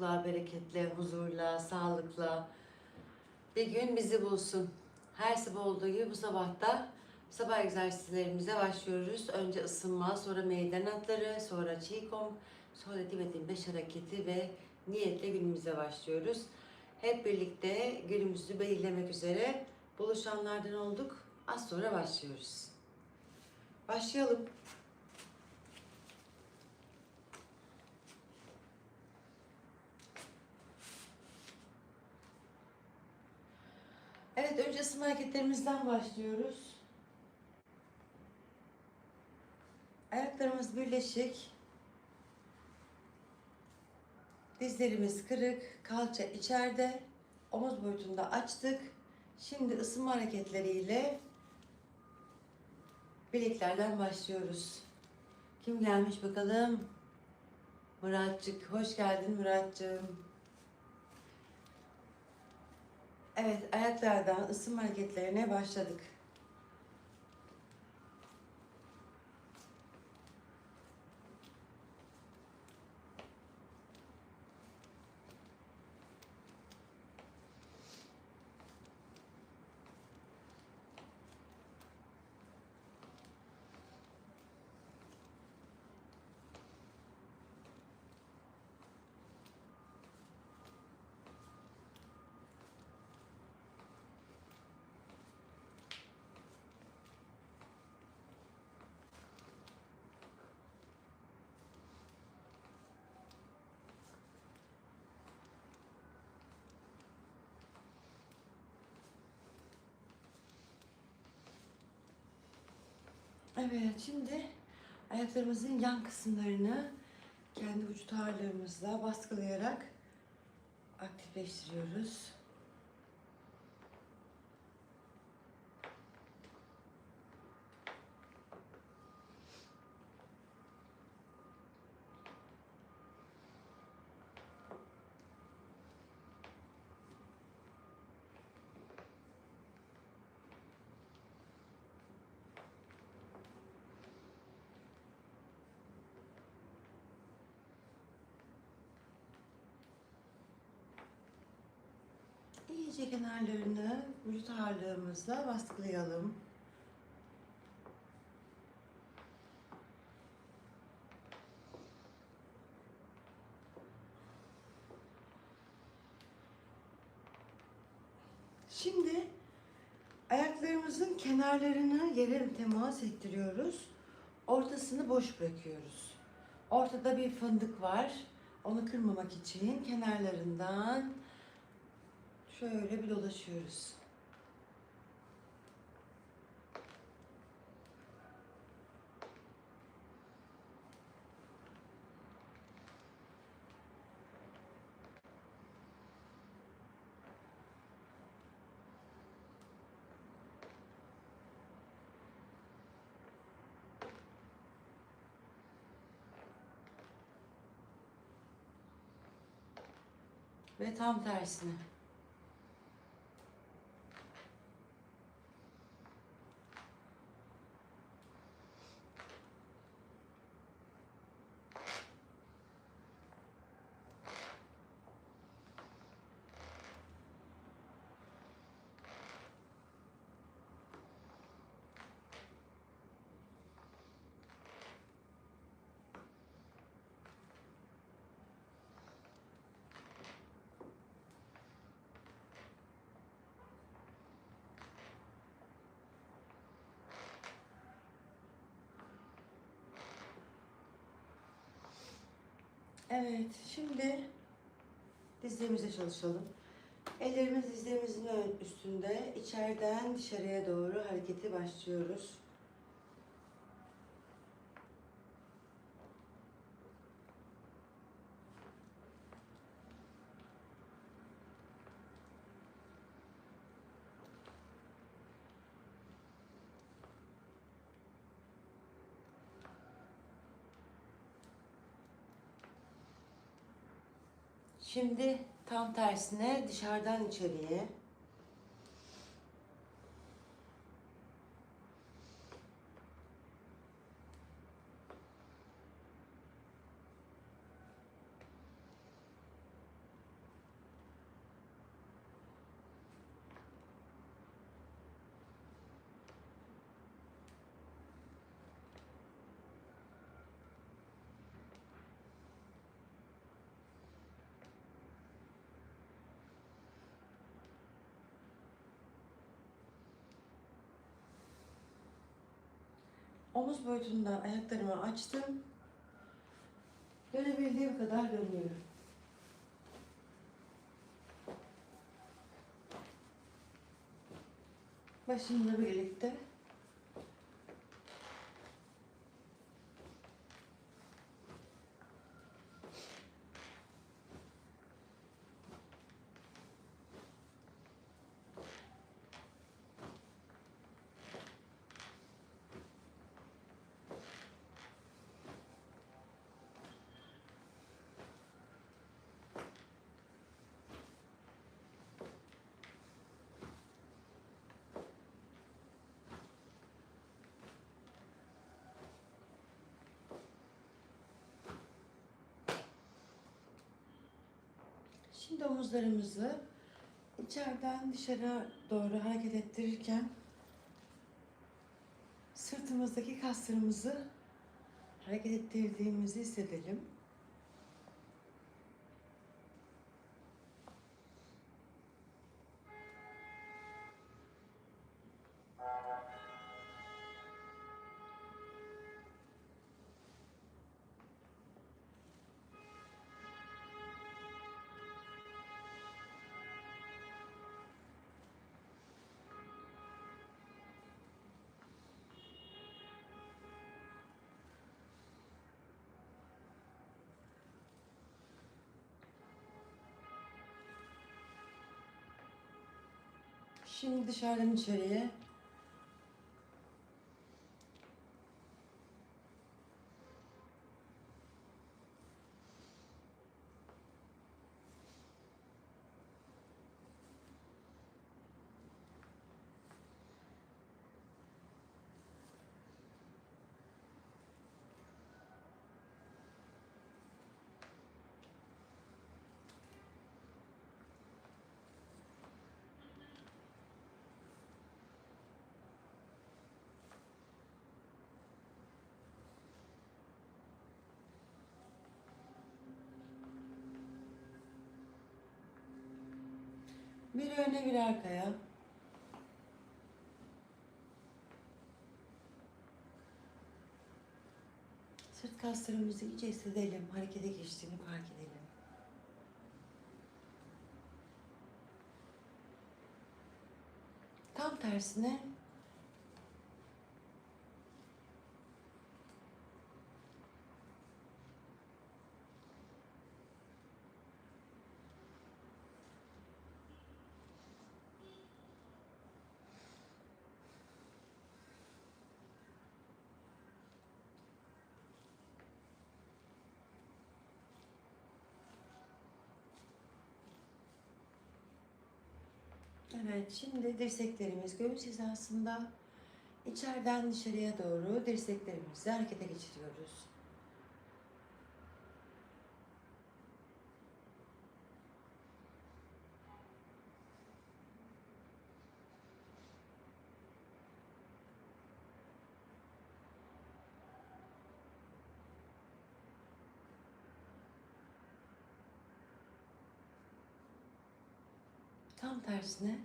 bereketle, huzurla, sağlıkla bir gün bizi bulsun. Her sabah olduğu gibi bu sabahta sabah egzersizlerimize başlıyoruz. Önce ısınma, sonra meydan atları, sonra qigong, sonra Tibet'in beş hareketi ve niyetle günümüze başlıyoruz. Hep birlikte günümüzü belirlemek üzere buluşanlardan olduk. Az sonra başlıyoruz. Başlayalım. Evet, önce ısınma hareketlerimizden başlıyoruz. Ayaklarımız birleşik. Dizlerimiz kırık, kalça içeride. Omuz boyutunda açtık. Şimdi ısınma hareketleriyle bileklerden başlıyoruz. Kim gelmiş bakalım? Muratcık, hoş geldin Muratcığım. Evet, ayaklardan ısınma hareketlerine başladık. Evet, şimdi ayaklarımızın yan kısımlarını kendi vücut ağırlığımızla baskılayarak aktifleştiriyoruz. İyice kenarlarını vücut ağırlığımızla baskılayalım. Şimdi ayaklarımızın kenarlarını yere temas ettiriyoruz. Ortasını boş bırakıyoruz. Ortada bir fındık var. Onu kırmamak için kenarlarından Şöyle bir dolaşıyoruz. Ve tam tersine. Evet, şimdi dizlerimize çalışalım. Ellerimiz dizlerimizin üstünde, içeriden dışarıya doğru hareketi başlıyoruz. Şimdi tam tersine dışarıdan içeriye. Omuz boyutunda ayaklarımı açtım. Dönebildiğim kadar dönüyorum. Başımla birlikte Şimdi omuzlarımızı içeriden dışarı doğru hareket ettirirken sırtımızdaki kaslarımızı hareket ettirdiğimizi hissedelim. Şimdi dışarıdan içeriye bir öne bir arkaya. Sırt kaslarımızı iyice hissedelim. Harekete geçtiğini fark edelim. Tam tersine Evet, şimdi dirseklerimiz göğüs hizasında içeriden dışarıya doğru dirseklerimizi harekete geçiriyoruz. Tersine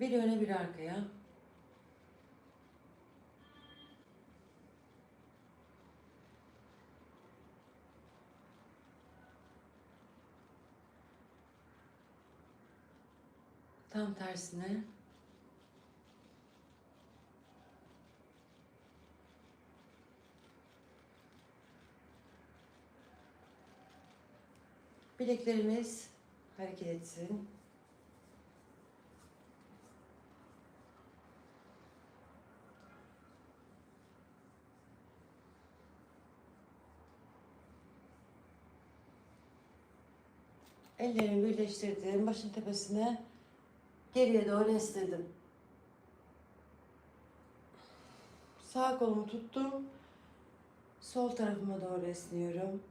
bir öne bir arkaya. Tam tersine. Bileklerimiz hareket etsin. Ellerimi birleştirdim. Başın tepesine geriye doğru esnedim. Sağ kolumu tuttum. Sol tarafıma doğru esniyorum.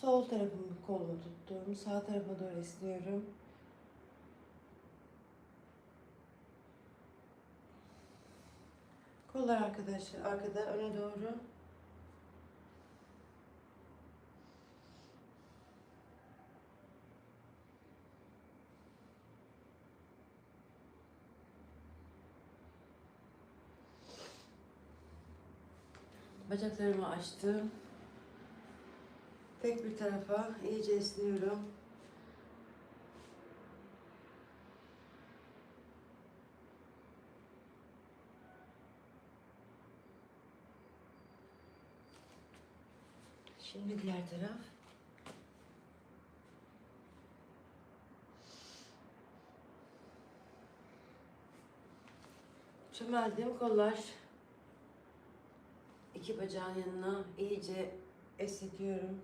Sol tarafımı kolumu tuttum. Sağ tarafa doğru esniyorum. Kollar arkadaşlar arkada öne doğru. Bacaklarımı açtım. Tek bir tarafa iyice esniyorum. Şimdi diğer taraf. Çömeldim kollar. İki bacağın yanına iyice esnetiyorum.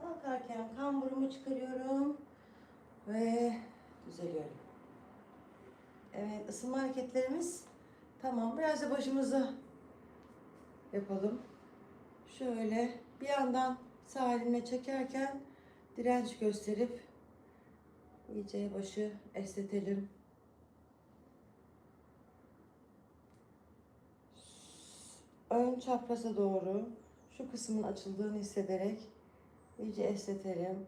Kalkarken kamburumu çıkarıyorum ve düzeliyorum. Evet, ısınma hareketlerimiz tamam. Biraz da başımızı yapalım. Şöyle bir yandan sağ elimle çekerken direnç gösterip iyice başı esnetelim. Ön çapraza doğru şu kısmın açıldığını hissederek iyice esnetelim.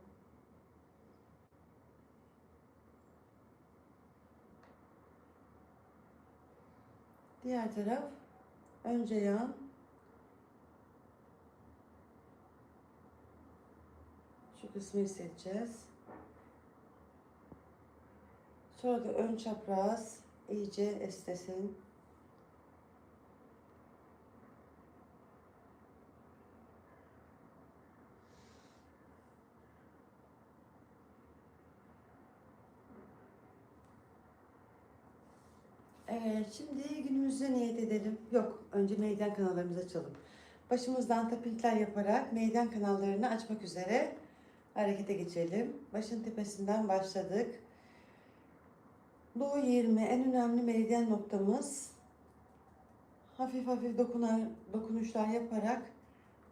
Diğer taraf önce yan şu kısmı hissedeceğiz. Sonra da ön çapraz iyice esnesin. Evet, şimdi günümüze niyet edelim. Yok, önce meydan kanallarımızı açalım. Başımızdan tapinkler yaparak meydan kanallarını açmak üzere harekete geçelim. Başın tepesinden başladık. Doğu 20 en önemli meridyen noktamız. Hafif hafif dokunar, dokunuşlar yaparak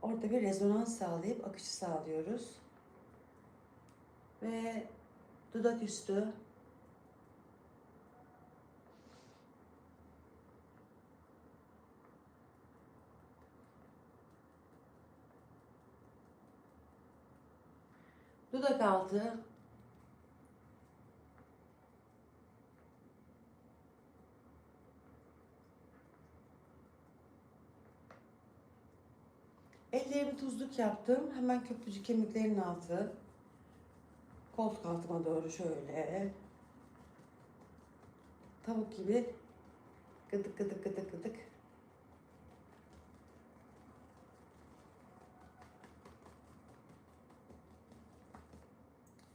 orada bir rezonans sağlayıp akışı sağlıyoruz. Ve dudak üstü Dudak altı. Ellerimi tuzluk yaptım. Hemen köprücük kemiklerin altı. Koltuk altıma doğru şöyle. Tavuk gibi gıdık gıdık gıdık gıdık.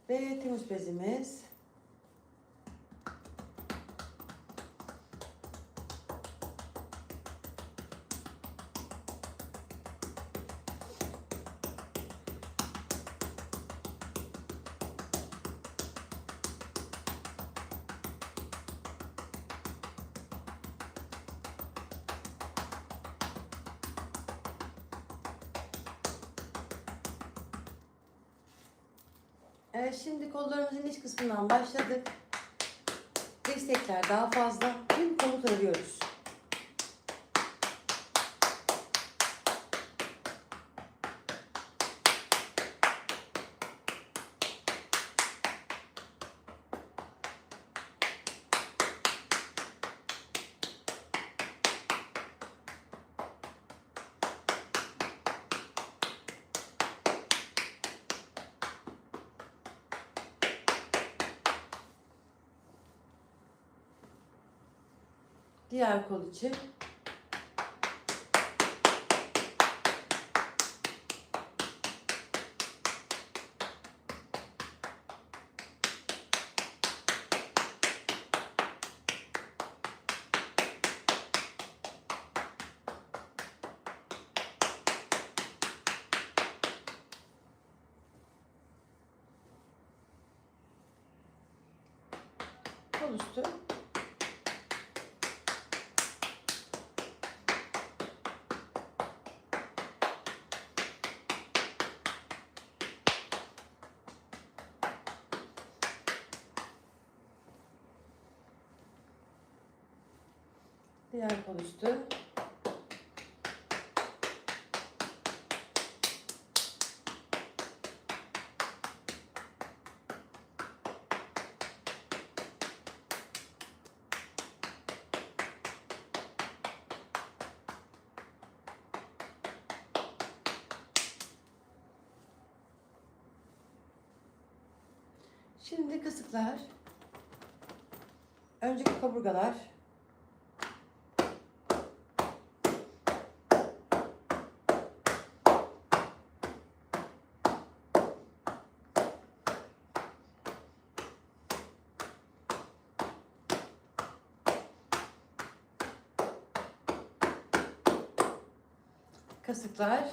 Ve temiz bezimiz. Kollarımızın iç kısmından başladık. Destekler daha fazla. Tüm komut arıyoruz. Diğer kol için. Kol üstü. Kol üstü. Şimdi kasıklar. Önceki kaburgalar. Kasıklar.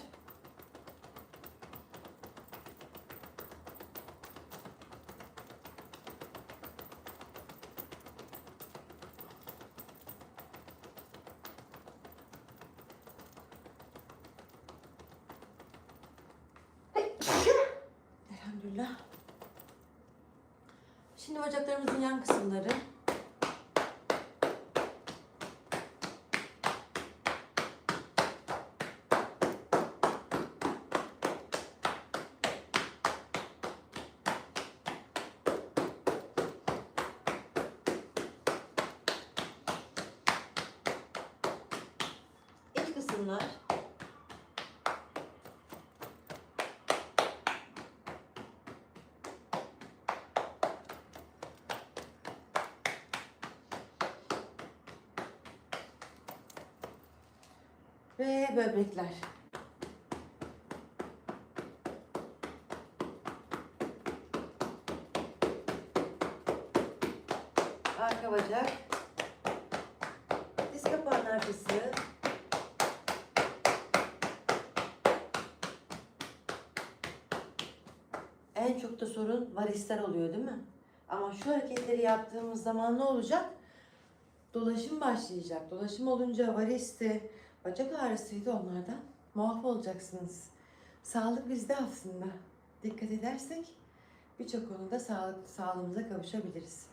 Elhamdülillah. Şimdi bacaklarımızın yan kısımları. İç kısımlar. Ve böbrekler. Arka bacak. Diz kapağının arkası. En çok da sorun varisler oluyor değil mi? Ama şu hareketleri yaptığımız zaman ne olacak? Dolaşım başlayacak. Dolaşım olunca varisti, bacak ağrısıydı onlardan muaf olacaksınız. Sağlık bizde aslında. Dikkat edersek birçok konuda sağlık, sağlığımıza kavuşabiliriz.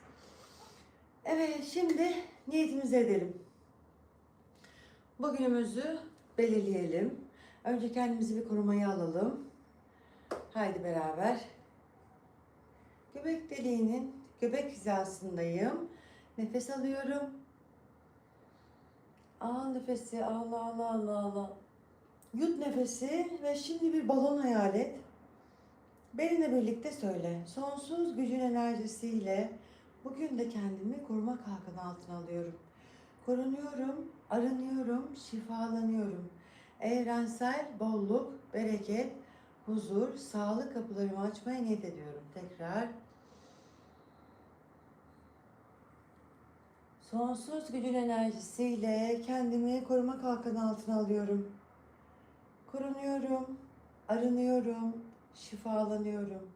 Evet şimdi niyetimizi edelim. Bugünümüzü belirleyelim. Önce kendimizi bir korumaya alalım. Haydi beraber. Göbek deliğinin göbek hizasındayım. Nefes alıyorum. Al nefesi, al al al al. Yut nefesi ve şimdi bir balon hayal et. Benimle birlikte söyle. Sonsuz gücün enerjisiyle bugün de kendimi koruma kalkanı altına alıyorum. Korunuyorum, arınıyorum, şifalanıyorum. Evrensel bolluk, bereket, huzur, sağlık kapılarımı açmaya niyet ediyorum. Tekrar. Sonsuz gücün enerjisiyle kendimi koruma kalkanı altına alıyorum. Korunuyorum, arınıyorum, şifalanıyorum.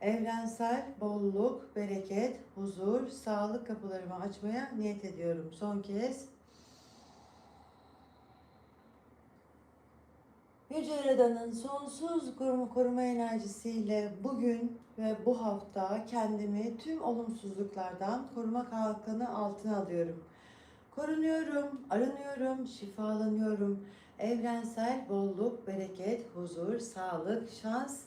Evrensel bolluk, bereket, huzur, sağlık kapılarımı açmaya niyet ediyorum. Son kez. Yüce Yaradan'ın sonsuz koruma, koruma enerjisiyle bugün ve bu hafta kendimi tüm olumsuzluklardan koruma kalkanı altına alıyorum. Korunuyorum, arınıyorum, şifalanıyorum. Evrensel bolluk, bereket, huzur, sağlık, şans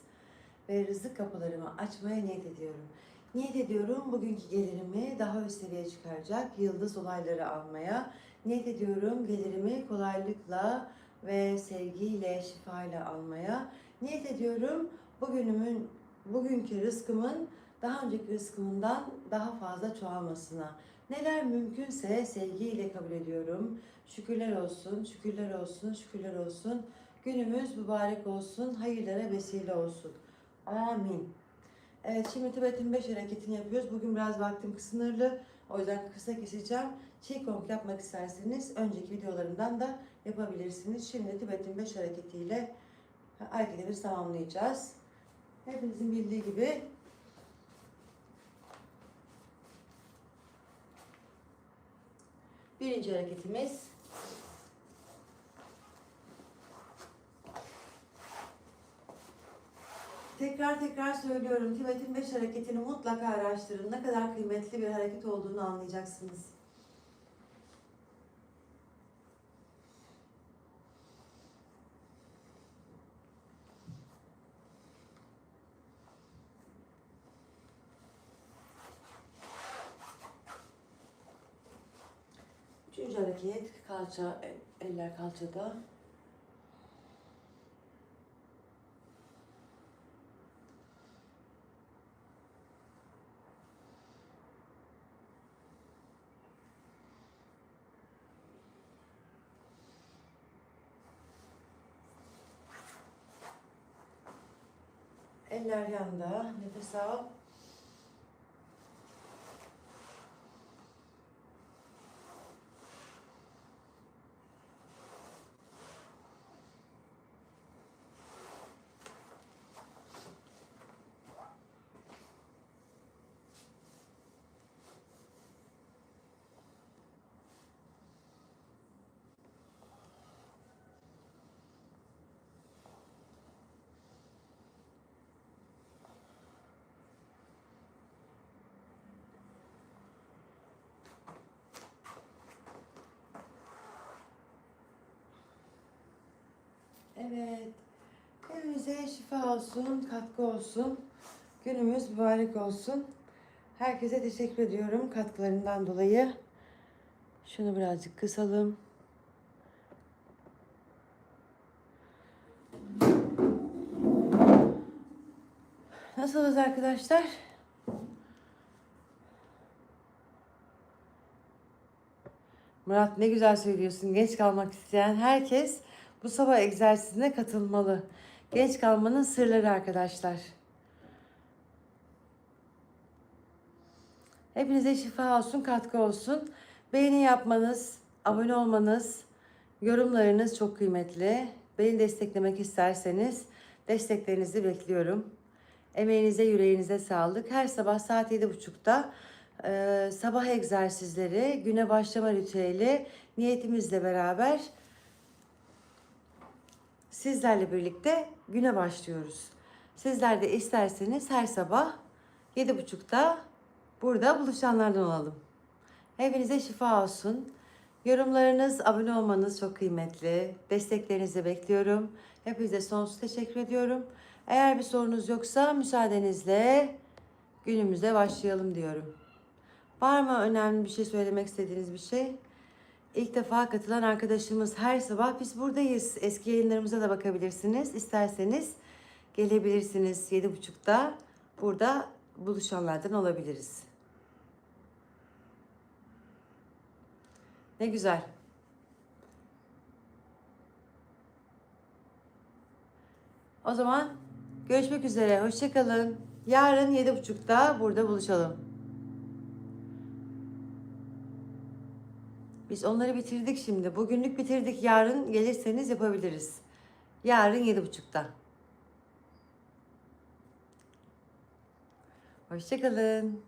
ve rızık kapılarımı açmaya niyet ediyorum. Niyet ediyorum bugünkü gelirimi daha üst seviyeye çıkaracak yıldız olayları almaya. Niyet ediyorum gelirimi kolaylıkla ve sevgiyle, şifayla almaya. Niyet ediyorum bugünümün, bugünkü rızkımın daha önceki rızkımından daha fazla çoğalmasına. Neler mümkünse sevgiyle kabul ediyorum. Şükürler olsun, şükürler olsun, şükürler olsun. Günümüz mübarek olsun, hayırlara vesile olsun. Amin. Evet şimdi Tibet'in 5 hareketini yapıyoruz. Bugün biraz vaktim sınırlı. O yüzden kısa keseceğim. Qigong yapmak isterseniz önceki videolarımdan da yapabilirsiniz. Şimdi Tibet'in 5 hareketiyle hareketimizi tamamlayacağız. Hepinizin bildiği gibi birinci hareketimiz Tekrar tekrar söylüyorum. Tibet'in 5 hareketini mutlaka araştırın. Ne kadar kıymetli bir hareket olduğunu anlayacaksınız. Önce hareket, kalça, el- eller kalçada. Eller yanda, nefes al. Evet. Günümüze şifa olsun, katkı olsun. Günümüz mübarek olsun. Herkese teşekkür ediyorum katkılarından dolayı. Şunu birazcık kısalım. Nasılsınız arkadaşlar? Murat ne güzel söylüyorsun. Genç kalmak isteyen herkes bu sabah egzersizine katılmalı. Genç kalmanın sırları arkadaşlar. Hepinize şifa olsun, katkı olsun. Beğeni yapmanız, abone olmanız, yorumlarınız çok kıymetli. Beni desteklemek isterseniz desteklerinizi bekliyorum. Emeğinize, yüreğinize sağlık. Her sabah saat 7.30'da e, sabah egzersizleri, güne başlama ritüeli niyetimizle beraber sizlerle birlikte güne başlıyoruz. Sizler de isterseniz her sabah 7.30'da burada buluşanlardan olalım. Hepinize şifa olsun. Yorumlarınız, abone olmanız çok kıymetli. Desteklerinizi bekliyorum. Hepinize sonsuz teşekkür ediyorum. Eğer bir sorunuz yoksa müsaadenizle günümüze başlayalım diyorum. Var mı önemli bir şey söylemek istediğiniz bir şey? İlk defa katılan arkadaşımız her sabah biz buradayız. Eski yayınlarımıza da bakabilirsiniz. İsterseniz gelebilirsiniz. 7.30'da burada buluşanlardan olabiliriz. Ne güzel. O zaman görüşmek üzere. Hoşçakalın. Yarın 7.30'da burada buluşalım. Biz onları bitirdik şimdi. Bugünlük bitirdik. Yarın gelirseniz yapabiliriz. Yarın 7.30'da. Hoşçakalın.